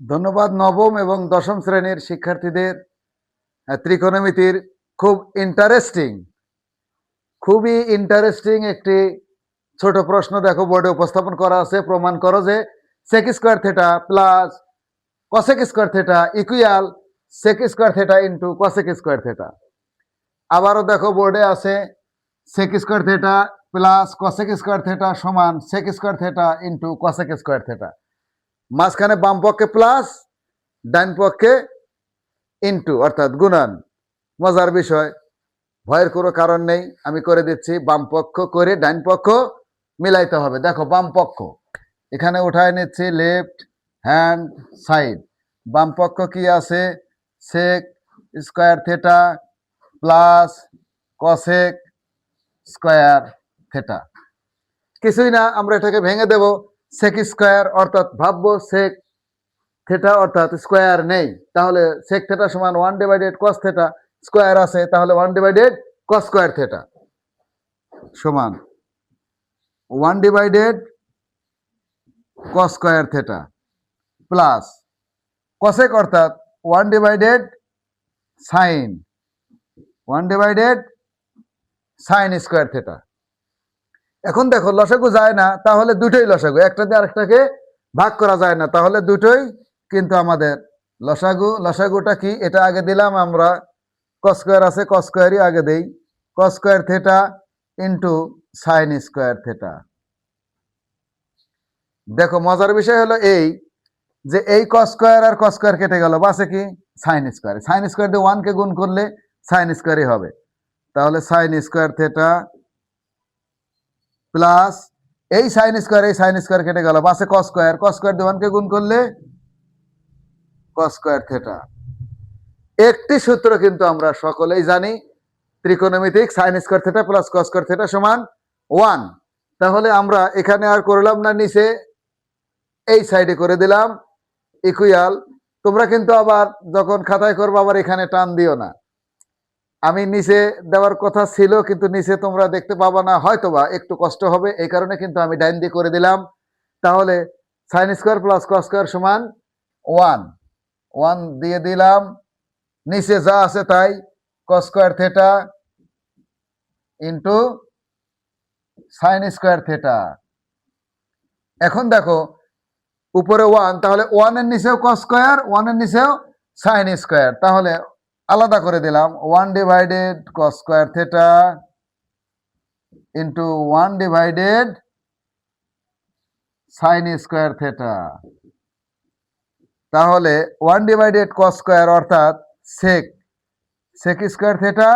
ধন্যবাদ নবম এবং দশম শ্রেণির শিক্ষার্থীদের ত্রিকোণমিতির খুব ইন্টারেস্টিং খুবই ইন্টারেস্টিং একটি ছোট প্রশ্ন দেখো বোর্ডে উপস্থাপন করা আছে, প্রমাণ করো যে sec square theta plus cosec square theta equal sec square theta into cosec square theta আবারও দেখো বোর্ডে আছে sec square theta plus cosec square theta সমান sec square theta into cosec square theta মাঝখানে বাম পক্ষে প্লাস ডান পক্ষে ইন্টু অর্থাৎ গুণন। মজার বিষয়, ভয়ের কোনো কারণ নেই, আমি করে দিচ্ছি, বাম পক্ষ করে ডান পক্ষ মিলাইতে হবে। দেখো, বাম পক্ষ, এখানে উঠায় নিচ্ছি লেফট হ্যান্ড সাইড বাম পক্ষ কি আছে? Sec square theta plus cosec square theta কিছুই না, আমরা এটাকে ভেঙে দেব। সেক স্কোয়ার অর্থাৎ ভাববো সেক থেটা অর্থাৎ স্কোয়ার নেই। তাহলে সেক থেটা সমান one divided cos theta square আছে, তাহলে one divided cos square theta সমান one divided cos square theta plus cosec অর্থাৎ one divided sine one divided sine square theta এখন দেখো, লসাগু যায় না, তাহলে দুটোই লসাগু। একটা দিয়ে আরেকটাকে ভাগ করা যায় না, তাহলে দুটোই কিন্তু আমাদের লসাগু। লসাগুটা কি? এটা আগে দিলাম আমরা। কস্কোয়ার আছে, কস্কোয়ারই আগে দেই। Cos square theta into sine square theta. দেখো, মজার বিষয় হলো এই যে এই কস্কোয়ার আর কস্কোয়ার কেটে গেল বাসে কি? সাইন স্কোয়ার সাইন স্কোয়ার দিয়ে ওয়ানকে গুণ করলে সাইন স্কোয়ারই হবে। তাহলে সাইন স্কোয়ার থেটা প্লাস এই সাইন স্কোয়ার এই সাইন স্কোয়ার কেটে গেল। বাসে কস স্কোয়ার কস স্কোয়ার দিয়ে ওয়ানকে গুণ করলে কস স্কোয়ার থেটা একটি সূত্র কিন্তু আমরা সকলেই জানি, ত্রিকোণমিতিক sine square theta plus cos square theta সমান ওয়ান তাহলে আমরা এখানে আর করলাম না, নিচে এই সাইডে করে দিলাম ইকুয়াল তোমরা কিন্তু আবার যখন খাতায় করব, আবার এখানে টান দিও না। আমি নিচে দেওয়ার কথা ছিল, কিন্তু নিচে তোমরা দেখতে পাবা না হয়তো বা একটু কষ্ট হবে, এই কারণে কিন্তু আমি ডাইন দিয়ে করে দিলাম। তাহলে sine square plus cos square সমান ওয়ান ওয়ান দিয়ে দিলাম। নিচে যা আছে তাই cos square theta into sine square theta এখন দেখো, উপরে ওয়ান তাহলে ওয়ানের নিচেও কস স্কোয়ার ওয়ানের নিচেও সাইন স্কোয়ার তাহলে আলাদা করে দিলাম। One divided cos square theta into one divided sine square theta তাহলে ওয়ান ডিভাইডেড কস স্কোয়ার অর্থাৎ sec sec square theta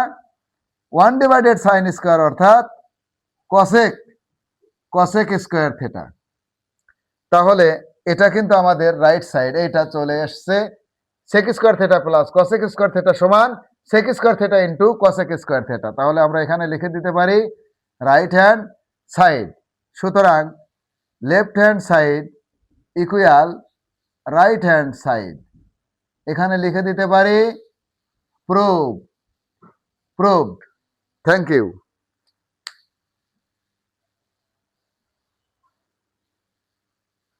one divided sine square অর্থাৎ কসেক কসেক স্কোয়ার থেটা তাহলে এটা কিন্তু আমাদের রাইট সাইড এটা চলে এসছে। Sec square theta plus cosec square theta সমান sec square theta into cosec square theta তাহলে আমরা এখানে লিখে দিতে পারি রাইট হ্যান্ড সাইড সুতরাং left hand side equal right hand side এখানে লিখে দিতে পারি প্রুভ প্রুভড থ্যাংক ইউ